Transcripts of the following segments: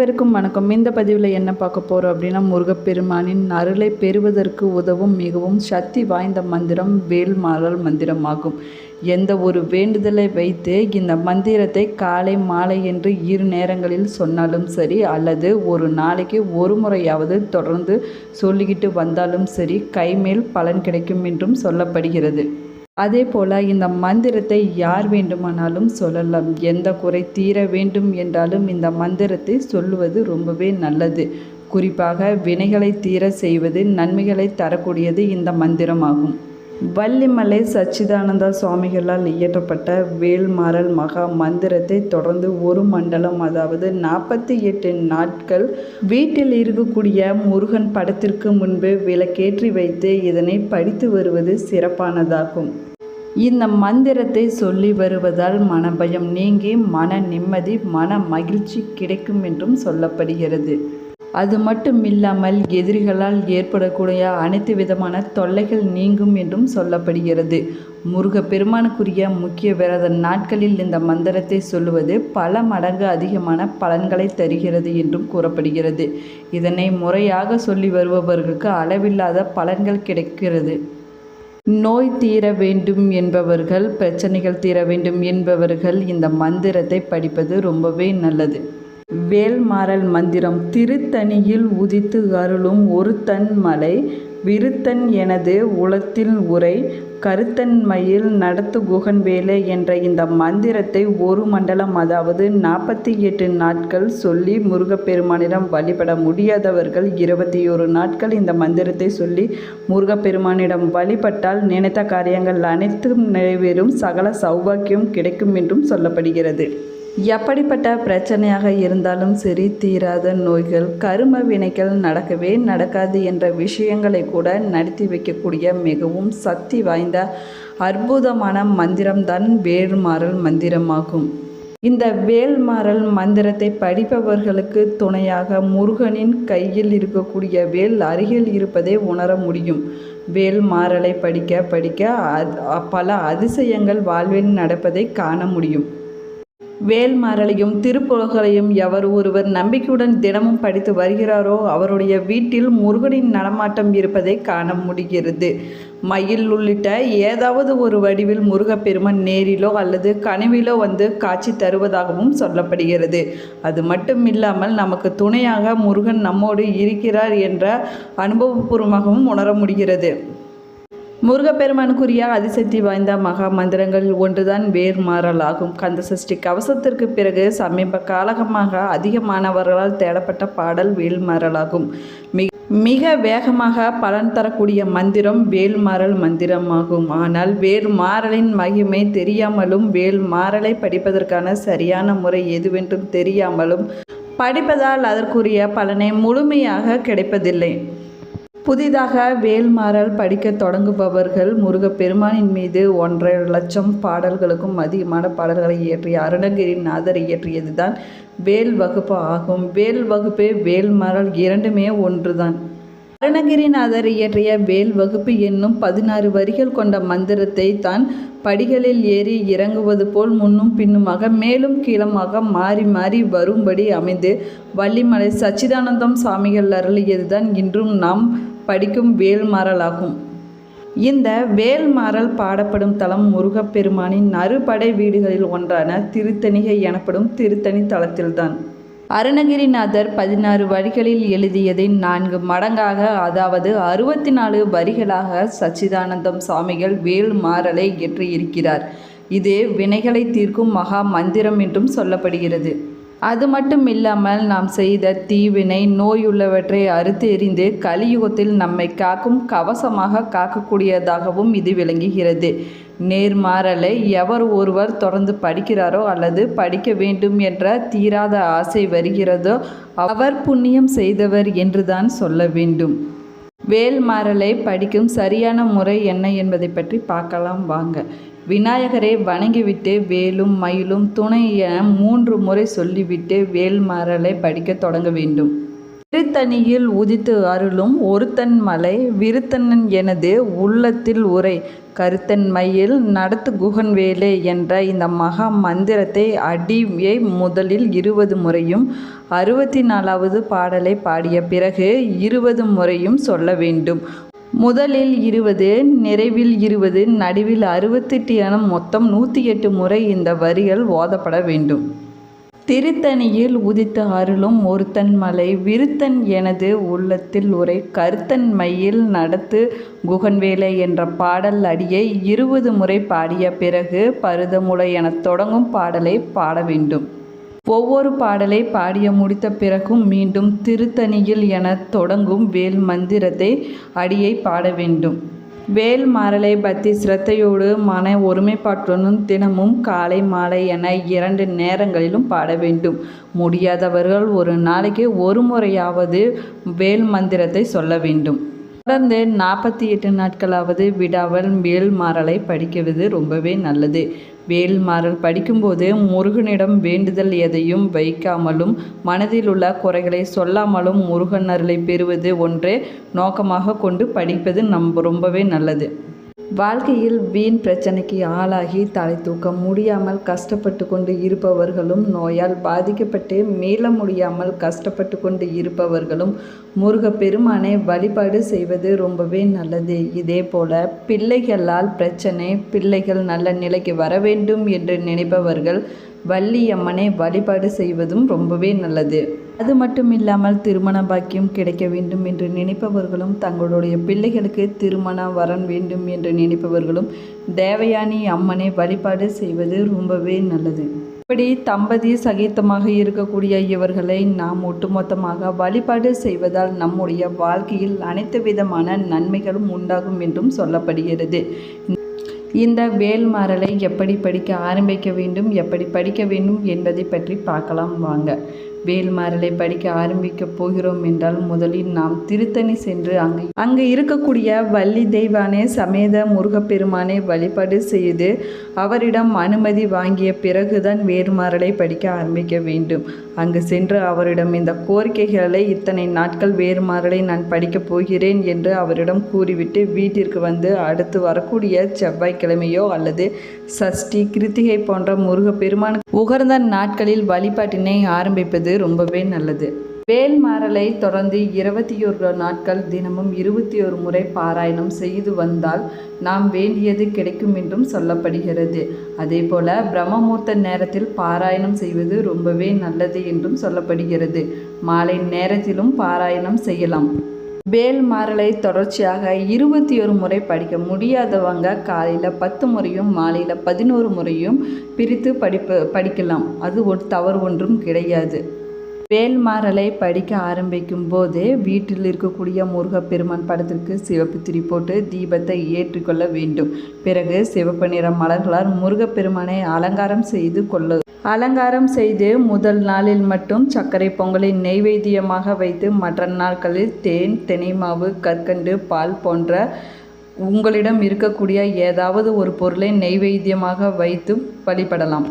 அனைவருக்கும் வணக்கம். இந்த பதிவில் என்ன பார்க்க போகிறோம் அப்படின்னா முருகப்பெருமானின் அருளை பெறுவதற்கு உதவும் மிகவும் சக்தி வாய்ந்த மந்திரம் வேல்மாறல் மந்திரமாகும். எந்த ஒரு வேண்டுதலை வைத்து இந்த மந்திரத்தை காலை மாலை என்று இரு நேரங்களில் சொன்னாலும் சரி அல்லது ஒரு நாளைக்கு ஒரு முறையாவது தொடர்ந்து சொல்லிக்கிட்டு வந்தாலும் சரி கைமேல் பலன் கிடைக்கும் என்றும் சொல்லப்படுகிறது. அதே போல் இந்த மந்திரத்தை யார் வேண்டுமானாலும் சொல்லலாம். எந்த குறை தீர வேண்டும் என்றாலும் இந்த மந்திரத்தை சொல்லுவது ரொம்பவே நல்லது. குறிப்பாக வினைகளை தீர செய்வது நன்மைகளை தரக்கூடியது இந்த மந்திரமாகும். வள்ளிமலை சச்சிதானந்தா சுவாமிகளால் இயற்றப்பட்ட வேல்மாறல் மகா மந்திரத்தை தொடர்ந்து ஒரு மண்டலம் அதாவது நாற்பத்தி எட்டு நாட்கள் வீட்டில் இருக்கக்கூடிய முருகன் படத்திற்கு முன்பு விளக்கேற்றி வைத்து இதனை படித்து வருவது சிறப்பானதாகும். இந்த மந்திரத்தை சொல்லி வருவதால் மனபயம் நீங்கி மன நிம்மதி மன மகிழ்ச்சி கிடைக்கும் என்றும் சொல்லப்படுகிறது. அது மட்டும் இல்லாமல் எதிரிகளால் ஏற்படக்கூடிய அனைத்து விதமான தொல்லைகள் நீங்கும் என்றும் சொல்லப்படுகிறது. முருகப்பெருமானுக்குரிய முக்கிய விரத நாட்களில் இந்த மந்திரத்தை சொல்லுவது பல மடங்கு அதிகமான பலன்களை தருகிறது என்றும் கூறப்படுகிறது. இதனை முறையாக சொல்லி வருபவர்களுக்கு அளவில்லாத பலன்கள் கிடைக்கிறது. நோய் தீர வேண்டும் என்பவர்கள் பிரச்சனைகள் தீர வேண்டும் என்பவர்கள் இந்த மந்திரத்தை படிப்பது ரொம்பவே நல்லது. வேல்மாறல் மந்திரம் திருத்தணியில் உதித்து அருளும் ஒரு தன் மலை விருத்தன் எனது உளத்தில் உரை கருத்தன்மையில் நடத்து குகன் வேலை என்ற இந்த மந்திரத்தை ஒரு மண்டலம் அதாவது நாற்பத்தி எட்டு நாட்கள் சொல்லி முருகப்பெருமானிடம் வழிபட முடியாதவர்கள் இருபத்தி ஒரு நாட்கள் இந்த மந்திரத்தை சொல்லி முருகப்பெருமானிடம் வழிபட்டால் நினைத்த காரியங்கள் அனைத்தும் நிறைவேறும் சகல சௌபாக்கியம் கிடைக்கும் என்றும் சொல்லப்படுகிறது. எப்படிப்பட்ட பிரச்சனையாக இருந்தாலும் சரி தீராத நோய்கள் கரும வினைகள் நடக்கவே நடக்காது என்ற விஷயங்களை கூட நடத்தி வைக்கக்கூடிய மிகவும் சக்தி வாய்ந்த அற்புதமான மந்திரம்தான் வேல்மாறல் மந்திரமாகும். இந்த வேல்மாறல் மந்திரத்தை படிப்பவர்களுக்கு துணையாக முருகனின் கையில் இருக்கக்கூடிய வேல் அருகில் இருப்பதை உணர முடியும். வேல்மாறலை படிக்க படிக்க பல அதிசயங்கள் வாழ்வில் நடப்பதை காண முடியும். வேல்மாரலையும் திருப்புகளையும் எவர் ஒருவர் நம்பிக்கையுடன் தினமும் படித்து வருகிறாரோ அவருடைய வீட்டில் முருகனின் நடமாட்டம் இருப்பதை காண முடிகிறது. மயில் உள்ளிட்ட ஏதாவது ஒரு வடிவில் முருகப்பெருமன் நேரிலோ அல்லது கனவிலோ வந்து காட்சி தருவதாகவும் சொல்லப்படுகிறது. அது மட்டும் இல்லாமல் நமக்கு துணையாக முருகன் நம்மோடு இருக்கிறார் என்ற அனுபவபூர்வமாகவும் உணர முடிகிறது. முருகப்பெருமானுக்குரிய அதிசக்தி வாய்ந்த மகா மந்திரங்களில் ஒன்றுதான் வேர்மாறல் ஆகும் கந்த சஷ்டி கவசத்திற்கு பிறகு சமீப காலகமாக அதிகமானவர்களால் தேடப்பட்ட பாடல் வேல்மாறலாகும் மிக மிக வேகமாக பலன் தரக்கூடிய மந்திரம் வேல்மாறல் மந்திரமாகும். ஆனால் வேல்மாறலின் மகிமை தெரியாமலும் வேல்மாறலை படிப்பதற்கான சரியான முறை எதுவென்றும் தெரியாமலும் படிப்பதால் அதற்குரிய பலனை முழுமையாக கிடைப்பதில்லை. புதிதாக வேல்மாறல் படிக்க தொடங்குபவர்கள் முருகப்பெருமானின் மீது ஒன்றரை லட்சம் பாடல்களுக்கும் அதிகமான பாடல்களை இயற்றிய அருணகிரிநாதர் இயற்றியதுதான் வேல் வகுப்பு ஆகும். வேல் வகுப்பு வேல்மாறல் இரண்டுமே ஒன்றுதான். அருணகிரிநாதர் இயற்றிய வேல் வகுப்பு என்னும் பதினாறு வரிகள் கொண்ட மந்திரத்தை தான் படிகளில் ஏறி இறங்குவது போல் முன்னும் பின்னுமாக மேலும் கீழமாக மாறி மாறி வரும்படி அமைந்து வள்ளிமலை சச்சிதானந்தம் சுவாமிகள் அருளியதுதான் இன்றும் நாம் படிக்கும் வேல்மாறலாகும். இந்த வேல்மாறல் பாடப்படும் தலம் முருகப்பெருமானின் நறுபடை வீடுகளில் ஒன்றான திருத்தணிகை எனப்படும் திருத்தணி தலத்தில்தான். அருணகிரிநாதர் பதினாறு வரிகளில் எழுதியதை நான்கு மடங்காக அதாவது அறுபத்தி நாலு வரிகளாக சச்சிதானந்தம் சுவாமிகள் வேல்மாறலை இயற்றியிருக்கிறார் இது வினைகளை தீர்க்கும் மகா மந்திரம் என்றும் சொல்லப்படுகிறது. அது மட்டும் இல்லாமல் நாம் செய்த தீவினை நோயுள்ளவற்றை அறுத்து எறிந்து கலியுகத்தில் நம்மை காக்கும் கவசமாக காக்கக்கூடியதாகவும் இது விளங்குகிறது. நேர்மாறலை எவர் ஒருவர் தொடர்ந்து படிக்கிறாரோ அல்லது படிக்க வேண்டும் என்ற தீராத ஆசை வருகிறதோ அவர் புண்ணியம் செய்தவர் என்றுதான் சொல்ல வேண்டும். வேல்மாறலை படிக்கும் சரியான முறை என்ன என்பதை பற்றி பார்க்கலாம். வாங்க. விநாயகரை வணங்கிவிட்டு வேலும் மயிலும் துணை என மூன்று முறை சொல்லிவிட்டு வேல்மாறலை படிக்க தொடங்க வேண்டும். திருத்தணியில் உதித்து அருளும் ஒருத்தன் மலை விருத்தனன் எனது உள்ளத்தில் உரை கருத்தன் மயில் நடத்து குகன் வேலே என்ற இந்த மகா மந்திரத்தை அடியை முதலில் இருபது முறையும் அறுபத்தி நாலாவது பாடலை பாடிய பிறகு இருபது முறையும் சொல்ல வேண்டும். முதலில் இருபது நிறைவில் இருபது நடுவில் அறுபத்தெட்டு என மொத்தம் நூற்றி எட்டு முறை இந்த வரிகள் ஓதப்பட வேண்டும். திருத்தணியில் உதித்த அருளும் ஒருத்தன் மலை விருத்தன் எனது உள்ளத்தில் உரை கருத்தன் மையில் நடத்து குகன்வேலை என்ற பாடல் அடியை இருபது முறை பாடிய பிறகு பருதமுலை எனத் தொடங்கும் பாடலை பாட வேண்டும். ஒவ்வொரு பாடலை பாடிய முடித்த பிறகும் மீண்டும் திருத்தணியில் என தொடங்கும் வேல் மந்திரத்தை அடியை பாட வேண்டும். வேல் மாறலை பற்றி சிரத்தையோடு மன ஒருமைப்பாட்டுடனும் தினமும் காலை மாலை என இரண்டு நேரங்களிலும் பாட வேண்டும். முடியாதவர்கள் ஒரு நாளைக்கு ஒரு முறையாவது வேல் மந்திரத்தை சொல்ல வேண்டும். தொடர்ந்து நாற்பத்தி எட்டு நாட்களாவது விடாமல் வேல் மாறலை படிக்கிறது ரொம்பவே நல்லது. வேல்மாறல் படிக்கும்போது முருகனிடம் வேண்டுதல் எதையும் வைக்காமலும் மனதில் உள்ள குறைகளை சொல்லாமலும் முருகன் அருளை பெறுவது ஒன்றே நோக்கமாக கொண்டு படிப்பது நம் ரொம்பவே நல்லது. வாழ்க்கையில் வீண் பிரச்சனைக்கு ஆளாகி தலை தூக்க முடியாமல் கஷ்டப்பட்டு கொண்டு இருப்பவர்களும் நோயால் பாதிக்கப்பட்டு மீள முடியாமல் கஷ்டப்பட்டு கொண்டு இருப்பவர்களும் முருகப்பெருமானை வழிபாடு செய்வது ரொம்பவே நல்லது. இதே போல பிள்ளைகளால் பிரச்சனை பிள்ளைகள் நல்ல நிலைக்கு வர வேண்டும் என்று நினைப்பவர்கள் வள்ளியம்மனை வழிபாடு செய்வதும் ரொம்பவே நல்லது. அது மட்டும் இல்லாமல் திருமண பாக்கியம் கிடைக்க வேண்டும் என்று நினைப்பவர்களும் தங்களுடைய பிள்ளைகளுக்கு திருமண வரன் வேண்டும் என்று நினைப்பவர்களும் தேவயானி அம்மனை வழிபாடு செய்வது ரொம்பவே நல்லது. இப்படி தம்பதி சகிதமாக இருக்கக்கூடிய இவர்களை நாம் ஒட்டுமொத்தமாக வழிபாடு செய்வதால் நம்முடைய வாழ்க்கையில் அனைத்து விதமான நன்மைகளும் உண்டாகும் என்றும் சொல்லப்படுகிறது. இந்த வேல்மாறலை எப்படி படிக்க ஆரம்பிக்க வேண்டும் எப்படி படிக்க வேண்டும் என்பதை பற்றி பார்க்கலாம் வாங்க. வேல்மாறலை படிக்க ஆரம்பிக்க போகிறோம் என்றால் முதலில் நாம் திருத்தணி சென்று அங்கு அங்கு இருக்கக்கூடிய வள்ளி தெய்வானே சமேத முருகப்பெருமானை வழிபாடு செய்து அவரிடம் அனுமதி வாங்கிய பிறகுதான் வேர்மாறலை படிக்க ஆரம்பிக்க வேண்டும். அங்கு சென்று அவரிடம் இந்த கோரிக்கைகளை இத்தனை நாட்கள் வேர்மாறலை நான் படிக்கப் போகிறேன் என்று அவரிடம் கூறிவிட்டு வீட்டிற்கு வந்து அடுத்து வரக்கூடிய செவ்வாய்க்கிழமையோ அல்லது சஷ்டி கிருத்திகை போன்ற முருகப்பெருமான் உகர்ந்த நாட்களில் வழிபாட்டினை ஆரம்பிப்பது ரொம்பவே நல்லது. வேல்மாறலை தொடர்ந்து இருபத்தி ஒரு நாட்கள் தினமும் இருபத்தி ஒரு முறை பாராயணம் செய்து வந்தால் நாம் வேண்டியது கிடைக்கும் என்றும் சொல்லப்படுகிறது. அதே போல பிரம்மமூர்த்த நேரத்தில் பாராயணம் செய்வது ரொம்பவே நல்லது என்றும் சொல்லப்படுகிறது. மாலை நேரத்திலும் பாராயணம் செய்யலாம். வேல் மாறலை தொடர்ச்சியாக இருபத்தி ஒரு முறை படிக்க முடியாதவங்க காலையில் பத்து முறையும் மாலையில் பதினோரு முறையும் பிரித்து படிப்பு படிக்கலாம். அது ஒரு தவறு ஒன்றும் கிடையாது. வேல்மாறலை படிக்க ஆரம்பிக்கும் போதே வீட்டில் இருக்கக்கூடிய முருகப்பெருமான் படத்திற்கு சிவப்பு திரி போட்டு தீபத்தை ஏற்றுக்கொள்ள வேண்டும். பிறகு சிவப்பு நிற மலர்களால் முருகப்பெருமானை அலங்காரம் செய்து கொள்ள. அலங்காரம் செய்து முதல் நாளில் மட்டும் சர்க்கரை பொங்கலை நெய்வேத்தியமாக வைத்து மற்ற நாட்களில் தேன் தினைமாவு கற்கண்டு பால் போன்ற உங்களிடம் இருக்கக்கூடிய ஏதாவது ஒரு பொருளை நெய்வேத்தியமாக வைத்து வழிபடலாம்.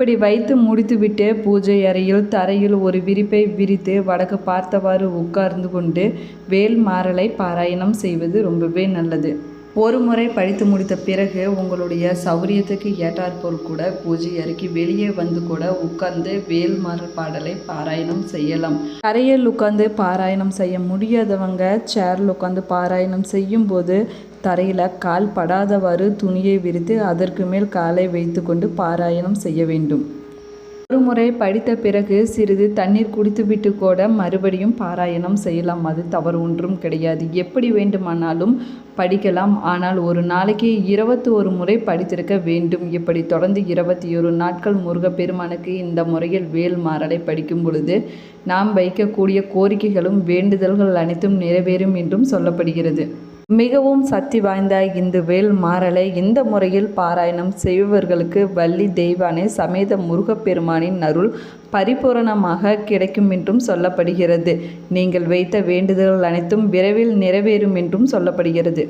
இப்படி வைத்து முடித்துவிட்டு பூஜை அறையில் தரையில் ஒரு விரிப்பை விரித்து வடக்கு பார்த்தவாறு உட்கார்ந்து கொண்டு வேல் மாறலை பாராயணம் செய்வது ரொம்பவே நல்லது. ஒரு முறை படித்து முடித்த பிறகு உங்களுடைய சௌரியத்துக்கு ஏற்றாற்போல் கூட பூஜை அறைக்கு வெளியே வந்து கூட உட்கார்ந்து வேல்மாறல் பாடலை பாராயணம் செய்யலாம். தரையில் உட்கார்ந்து பாராயணம் செய்ய முடியாதவங்க சேரில் உட்கார்ந்து பாராயணம் செய்யும்போது தரையில் கால் படாதவாறு துணியை விரித்து அதற்கு மேல் காலை வைத்துக்கொண்டு பாராயணம் செய்ய வேண்டும். ஒரு முறை படித்த பிறகு சிறிது தண்ணீர் குடித்துவிட்டு கூட மறுபடியும் பாராயணம் செய்யலாம். அது தவறு ஒன்றும் கிடையாது. எப்படி வேண்டுமானாலும் படிக்கலாம். ஆனால் ஒரு நாளைக்கு இருபத்தி ஒரு முறை படித்திருக்க வேண்டும். இப்படி தொடர்ந்து இருபத்தி ஒரு நாட்கள் முருகப்பெருமானுக்கு இந்த முறையில் வேல் மாறலை படிக்கும் பொழுது நாம் வைக்கக்கூடிய கோரிக்கைகளும் வேண்டுதல்கள் அனைத்தும் நிறைவேறும் என்றும் சொல்லப்படுகிறது. மிகவும் சக்தி வாய்ந்த இந்த வேல் மாறலை இந்த முறையில் பாராயணம் செய்பவர்களுக்கு வள்ளி தெய்வானை சமேத முருகப்பெருமானின் அருள் பரிபூரணமாக கிடைக்கும் என்றும் சொல்லப்படுகிறது. நீங்கள் வைத்த வேண்டுதல்கள் அனைத்தும் விரைவில் நிறைவேறும் என்றும் சொல்லப்படுகிறது.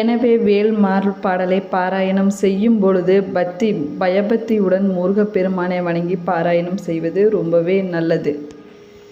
எனவே வேல் மாறல் பாடலை பாராயணம் செய்யும் பொழுது பக்தி பயபக்தியுடன் முருகப்பெருமானை வணங்கி பாராயணம் செய்வது ரொம்பவே நல்லது.